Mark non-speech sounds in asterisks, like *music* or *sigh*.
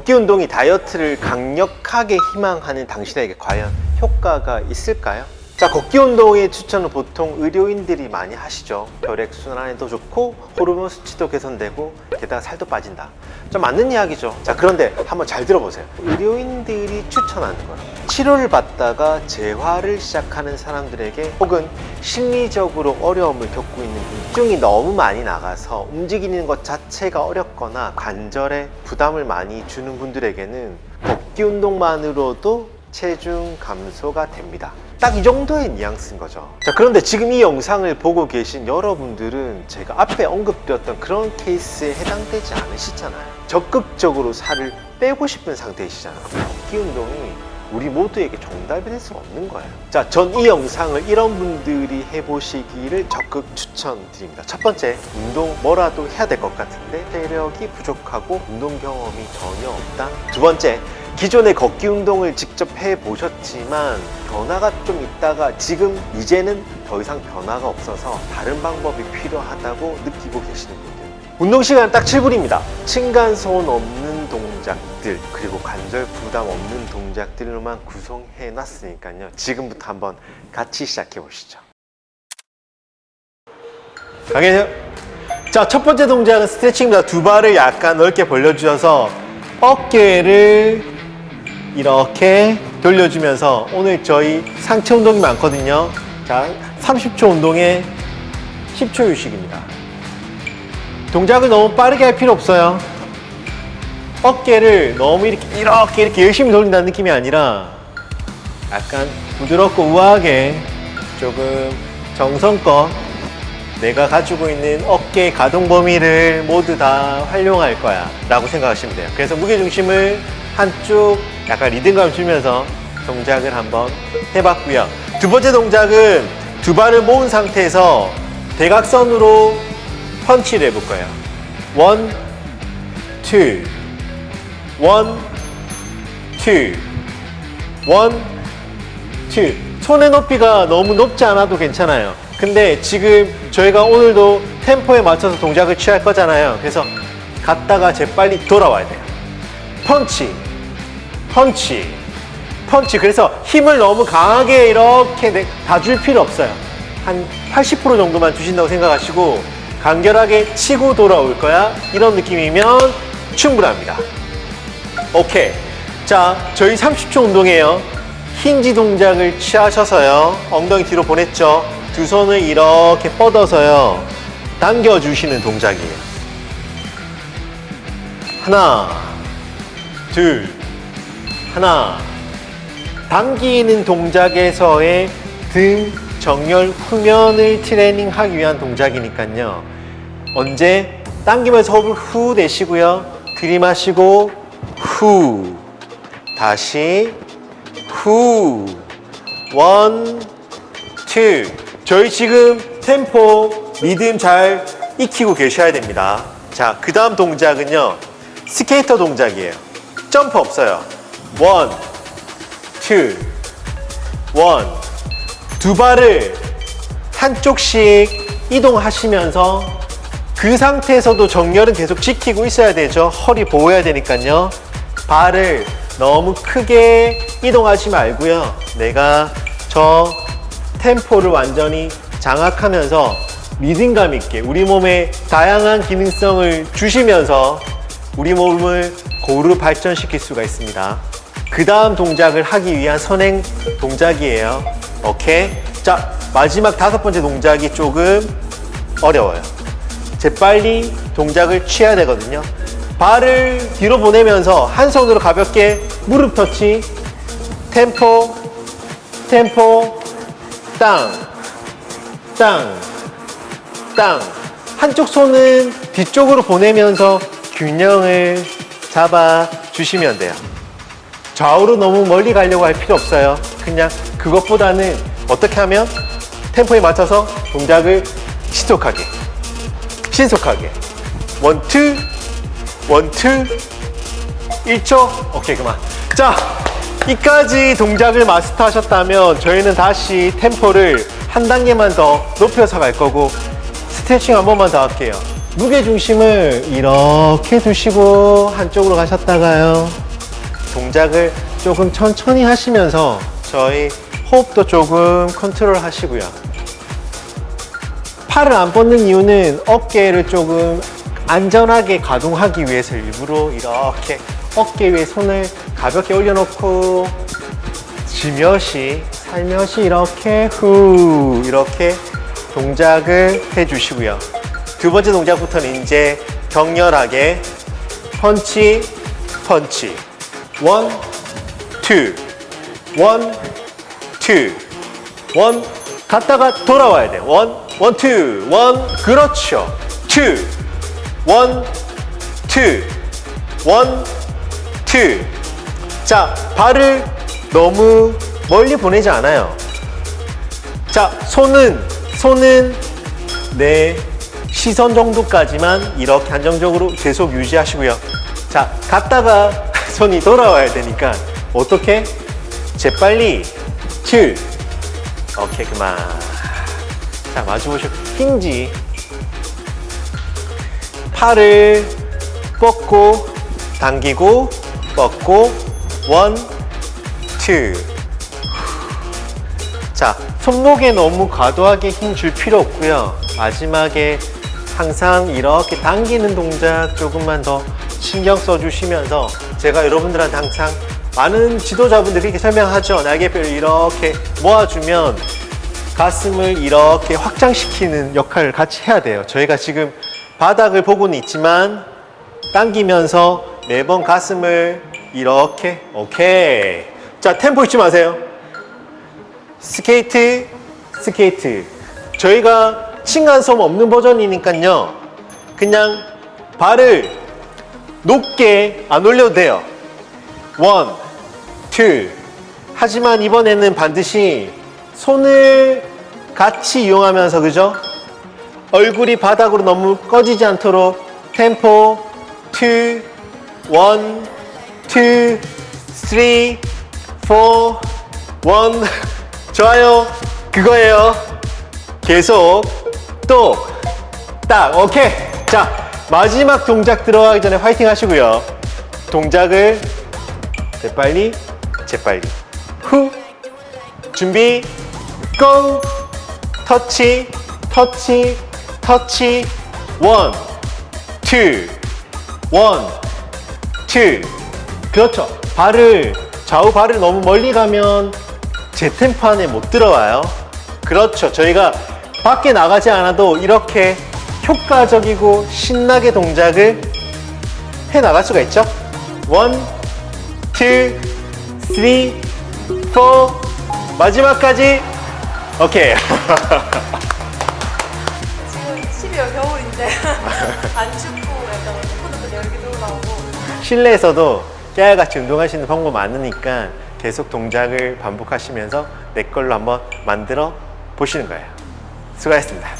걷기 운동이 다이어트를 강력하게 희망하는 당신에게 과연 효과가 있을까요? 자, 걷기 운동의 추천은 보통 의료인들이 많이 하시죠. 혈액 순환에도 좋고 호르몬 수치도 개선되고 게다가 살도 빠진다. 좀 맞는 이야기죠. 자, 그런데 한번 잘 들어보세요. 의료인들이 추천하는 거는 치료를 받다가 재활을 시작하는 사람들에게 혹은 심리적으로 어려움을 겪고 있는 분증이 너무 많이 나가서 움직이는 것 자체가 어렵거나 관절에 부담을 많이 주는 분들에게는 걷기 운동만으로도 체중 감소가 됩니다. 딱 이 정도의 뉘앙스인 거죠. 자, 그런데 지금 이 영상을 보고 계신 여러분들은 제가 앞에 언급드렸던 그런 케이스에 해당되지 않으시잖아요. 적극적으로 살을 빼고 싶은 상태이시잖아요. 걷기 운동이 우리 모두에게 정답이 될 수가 없는 거예요. 자, 전 이 영상을 이런 분들이 해보시기를 적극 추천드립니다. 첫 번째, 운동 뭐라도 해야 될 것 같은데 체력이 부족하고 운동 경험이 전혀 없다. 두 번째, 기존의 걷기 운동을 직접 해 보셨지만 변화가 좀 있다가 지금 이제는 더 이상 변화가 없어서 다른 방법이 필요하다고 느끼고 계시는 분들. 운동 시간 딱 7분입니다. 층간소음 없는 동작들 그리고 관절 부담 없는 동작들로만 구성해 놨으니까요. 지금부터 한번 같이 시작해 보시죠. 강해요. 자, 첫 번째 동작은 스트레칭입니다. 두 발을 약간 넓게 벌려주셔서 어깨를 이렇게 돌려주면서 오늘 저희 상체 운동이 많거든요. 자, 30초 운동에 10초 휴식입니다. 동작을 너무 빠르게 할 필요 없어요. 어깨를 너무 이렇게 이렇게 이렇게 열심히 돌린다는 느낌이 아니라 약간 부드럽고 우아하게 조금 정성껏 내가 가지고 있는 어깨 가동 범위를 모두 다 활용할 거야 라고 생각하시면 돼요. 그래서 무게중심을 한쪽 약간 리듬감 주면서 동작을 한번 해봤고요. 두 번째 동작은 두 발을 모은 상태에서 대각선으로 펀치를 해볼 거예요. 원, 투, 원, 투, 원, 투. 손의 높이가 너무 높지 않아도 괜찮아요. 근데 지금 저희가 오늘도 템포에 맞춰서 동작을 취할 거잖아요. 그래서 갔다가 재빨리 돌아와야 돼요. 펀치, 펀치, 펀치. 그래서 힘을 너무 강하게 이렇게 다 줄 필요 없어요. 한 80% 정도만 주신다고 생각하시고 간결하게 치고 돌아올 거야. 이런 느낌이면 충분합니다. 오케이. 자, 저희 30초 운동이에요. 힌지 동작을 취하셔서요. 엉덩이 뒤로 보냈죠. 두 손을 이렇게 뻗어서요. 당겨주시는 동작이에요. 하나, 둘, 하나. 당기는 동작에서의 등 정렬 후면을 트레이닝하기 위한 동작이니까요. 언제 당기면서 호흡을 후 내쉬고요. 들이마시고 후. 다시 후. 원, 투. 저희 지금 템포, 리듬 잘 익히고 계셔야 됩니다. 자, 그 다음 동작은요. 스케이터 동작이에요. 점프 없어요. 원, 투, 원. 두 발을 한쪽씩 이동하시면서 그 상태에서도 정렬은 계속 지키고 있어야 되죠. 허리 보호해야 되니까요. 발을 너무 크게 이동하지 말고요. 내가 저 템포를 완전히 장악하면서 리듬감 있게 우리 몸에 다양한 기능성을 주시면서 우리 몸을 고루 발전시킬 수가 있습니다. 그 다음 동작을 하기 위한 선행 동작이에요. 오케이? 자, 마지막 다섯 번째 동작이 조금 어려워요. 재빨리 동작을 취해야 되거든요. 발을 뒤로 보내면서 한 손으로 가볍게 무릎 터치, 템포, 템포, 땅, 땅, 땅. 한쪽 손은 뒤쪽으로 보내면서 균형을 잡아 주시면 돼요. 좌우로 너무 멀리 가려고 할 필요 없어요. 그냥 그것보다는 어떻게 하면 템포에 맞춰서 동작을 신속하게, 신속하게. 원, 투, 원, 투, 1초. 오케이, 그만. 자, 이까지 동작을 마스터하셨다면 저희는 다시 템포를 한 단계만 더 높여서 갈 거고 스트레칭 한 번만 더 할게요. 무게 중심을 이렇게 두시고 한쪽으로 가셨다가요. 동작을 조금 천천히 하시면서 저희 호흡도 조금 컨트롤 하시고요. 팔을 안 뻗는 이유는 어깨를 조금 안전하게 가동하기 위해서 일부러 이렇게 어깨 위에 손을 가볍게 올려놓고 지며시 살며시 이렇게 후 이렇게 동작을 해주시고요. 두 번째 동작부터는 이제 격렬하게 펀치 펀치 원, 투, 원, 투, 원 갔다가 돌아와야 돼. 원, 원, 투, 원 그렇죠. 투, 원, 투, 원, 투. 자, 발을 너무 멀리 보내지 않아요. 자, 손은, 손은 내 시선 정도까지만 이렇게 안정적으로 계속 유지하시고요. 자, 갔다가 *laughs* 손이 돌아와야 되니까 어떻게? 재빨리 칠. 오케이, 그만. 자, 마주보시고 힌지. 팔을 뻗고 당기고 뻗고 원, 투. 자, 손목에 너무 과도하게 힘 줄 필요 없고요. 마지막에 항상 이렇게 당기는 동작 조금만 더 신경 써주시면서 제가 여러분들한테 항상 많은 지도자분들이 이렇게 설명하죠. 날개뼈를 이렇게 모아주면 가슴을 이렇게 확장시키는 역할을 같이 해야 돼요. 저희가 지금 바닥을 보고는 있지만 당기면서 매번 가슴을 이렇게 오케이. 자, 템포 잊지 마세요. 스케이트, 스케이트. 저희가 층간소음 없는 버전이니까요. 그냥 발을 높게 안 올려도 돼요. 원, 투. 하지만 이번에는 반드시 손을 같이 이용하면서, 그죠? 얼굴이 바닥으로 너무 꺼지지 않도록 템포, 투, 원, 투, 쓰리, 포, 원. *laughs* 좋아요. 그거예요. 계속 또 딱 오케이. 자 마지막 동작 들어가기 전에 화이팅 하시고요. 동작을 재빨리 재빨리 후 준비 고 터치 터치 터치 원, 투, 원, 투. 그렇죠. 발을 좌우 발을 너무 멀리 가면 제 템포 안에 못 들어와요. 그렇죠. 저희가 밖에 나가지 않아도 이렇게 효과적이고 신나게 동작을 해 나갈 수가 있죠. 원, 투, 쓰리, 포. 마지막까지. 오케이. 지금 12월 겨울인데 *laughs* 안 춥고 약간 코드도 열기도 올라오고 실내에서도 깨알같이 운동하시는 방법 많으니까 계속 동작을 반복하시면서 내 걸로 한번 만들어 보시는 거예요. 수고하셨습니다.